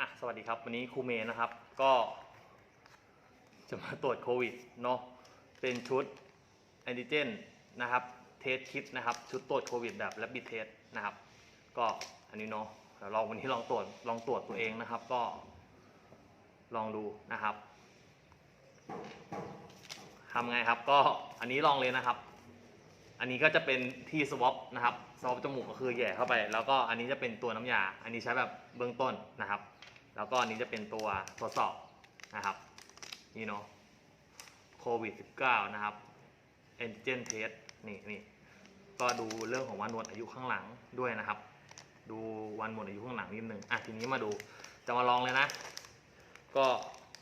อะสวัสดีครับ วันนี้ครูเมย์นะครับ ก็ จะมาตรวจโควิดเนาะเป็นชุดแอนติเจนนะครับ เทสคิดนะครับ ชุดตรวจโควิดแบบแลบบิเทสนะครับ ก็อันนี้เนาะเดี๋ยวลองวันนี้ลองตรวจลองตรวจตัวเองนะครับ ก็ลองดูนะครับทำไงครับก็อันนี้ลองเลยนะครับ อันนี้ก็จะเป็นที่สวอปนะครับสวอปจมูกก็คือแย่เข้าไป แล้วก็อันนี้จะเป็นตัวน้ำยา อันนี้ใช้แบบเบื้องต้นนะครับ แล้วก็อันนี้จะเป็นตัวทดสอบนะครับ นี่เนาะโควิด 19 นะครับ a n t i g e n test นี่นี่ก็ดูเรื่องของวันหมดอายุข้างหลังด้วยนะครับ ดูวันหมดอายุข้างหลังนิดนึงอะทีนี้มาดูจะมาลองเลยนะ ก็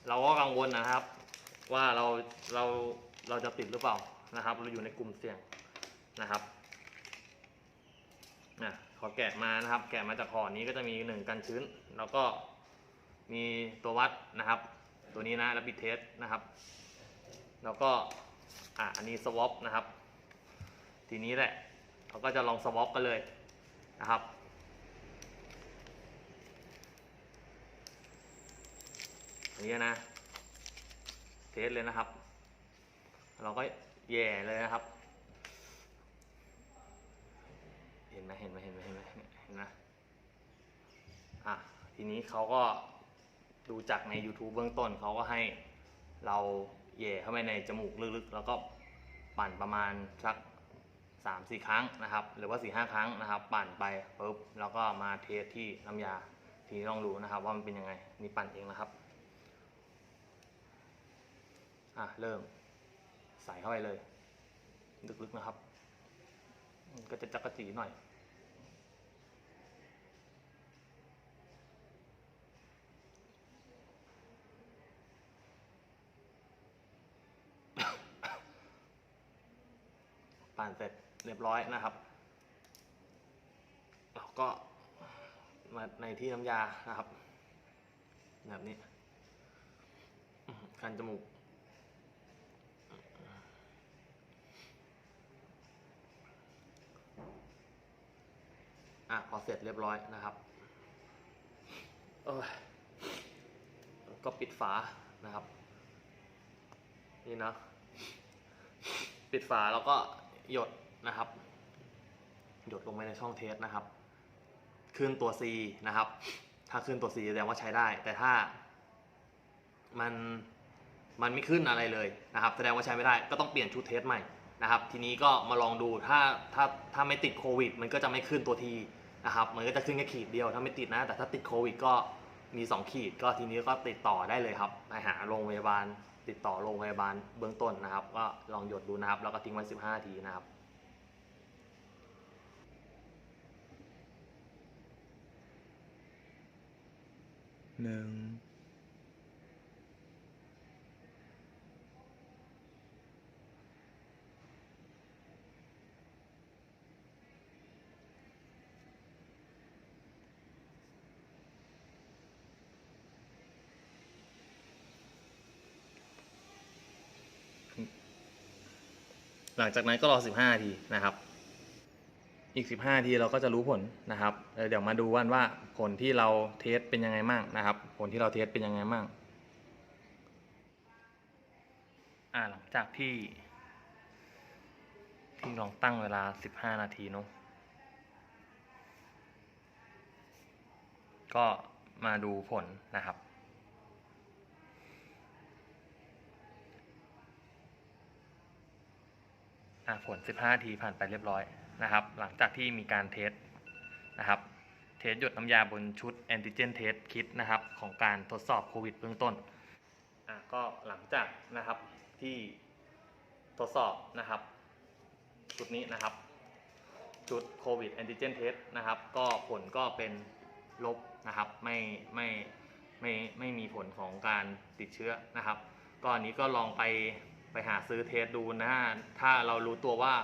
เราก็กังวลนะครับ ว่าเราเราเราจะติดหรือเปล่านะครับ เราอยู่ในกลุ่มเสี่ยงนะครับนะขอแกะมานะครับ แกะมาจากห่อนี้ก็จะมีหนึ่งกันชื้น แล้วก็ มีตัววัดนะครับ ตัวนี้นะแล้วปิดเทสนะครับ แล้วก็อะอันนี้สวอปนะครับ ทีนี้แหละเราก็จะลองสวอปกันเลยนะครับอันนี้นะเทสเลยนะครับ เราก็แย่เลยนะครับ เห็นไหมเห็นไหมเห็นไหมเห็นไหมเนี่ยเห็นไหมอะทีนี้เขาก็ ดูจากใน YouTube เบื้องต้นเขาก็ให้เราแย่เข้าไปในจมูกลึกๆ แล้วก็ปั่นประมาณสักสามสี่ครั้งนะครับ หรือว่าสี่ห้าครั้งนะครับ ปั่นไปปุ๊บแล้วก็มาเทสที่น้ำยาทีนี้ลองดูนะครับ ว่ามันเป็นยังไงนี่ปั่นเองนะครับอะเริ่มใส่เข้าไปเลยลึกๆนะครับ ก็จะจักกะจีหน่อย ปั่นเสร็จเรียบร้อยนะครับเราก็มาในที่น้ำยานะครับ แบบนี้คันจมูกอะพอเสร็จเรียบร้อยนะครับเออก็ปิดฝานะครับ นี่นะ ปิดฝาแล้วก็ หยดนะครับ หยดลงไปในช่องเทสนะครับขึ้นตัว C นะครับ ถ้าขึ้นตัว C แสดงว่าใช้ได้ แต่ถ้ามันมันไม่ขึ้นอะไรเลยนะครับ แสดงว่าใช้ไม่ได้ ก็ต้องเปลี่ยนชุดเทสใหม่นะครับ ทีนี้ก็มาลองดูถ้าถ้าถ้าไม่ติดโควิด มันก็จะไม่ขึ้นตัวทีนะครับ มันก็จะขึ้นแค่ขีดเดียว ถ้าไม่ติดนะ แต่ถ้าติดโควิดก็มี 2 ขีด ก็ทีนี้ก็ติดต่อได้เลยครับไปหาโรงพยาบาล ติดต่อโรงพยาบาลเบื้องต้นนะครับ ก็ลองหยดดูนะครับ แล้วก็ทิ้งไว้ 15 นาทีนะครับหนึ่ง หลังจากนั้นก็รอ 15นาทีนะครับ อีก 15นาทีเราก็จะรู้ผลนะครับเดี๋ยวมาดูวันว่าผลที่เราเทสเป็นยังไงมั่งนะครับ ผลที่เราเทสเป็นยังไงมั่งอ่าหลังจากที่ที่ลองตั้งเวลา 15 นาทีเนาะก็มาดูผลนะครับ อะผล 15 ทีผ่านไปเรียบร้อยนะครับ หลังจากที่มีการเทสนะครับ เทสหยดน้ำยาบนชุดแอนติเจนเทสคิดนะครับ ของการทดสอบโควิดเบื้องต้นอะก็หลังจากนะครับที่ทดสอบนะครับ ชุดนี้นะครับ ชุดโควิดแอนติเจนเทสนะครับ ก็ผลก็เป็นลบนะครับ ไม่ไม่ไม่ไม่มีผลของการติดเชื้อนะครับก็อันนี้ก็ลองไป ไปหาซื้อเทสดูนะฮะถ้าเรารู้ตัวว่า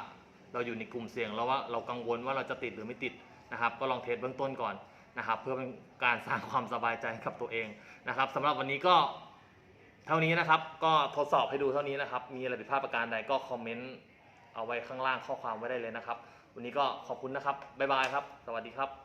เราอยู่ในกลุ่มเสี่ยงแล้วว่าเรากังวลว่าเราจะติดหรือไม่ติดนะครับ ก็ลองเทสเบื้องต้นก่อนนะครับ เพื่อเป็นการสร้างความสบายใจกับตัวเองนะครับสำหรับวันนี้ก็เท่านี้นะครับ ก็ทดสอบให้ดูเท่านี้นะครับ มีอะไรผิดพลาดประการใดก็คอมเมนต์เอาไว้ข้างล่างข้อความไว้ได้เลยนะครับ วันนี้ก็ขอบคุณนะครับบ๊ายบายครับ สวัสดีครับ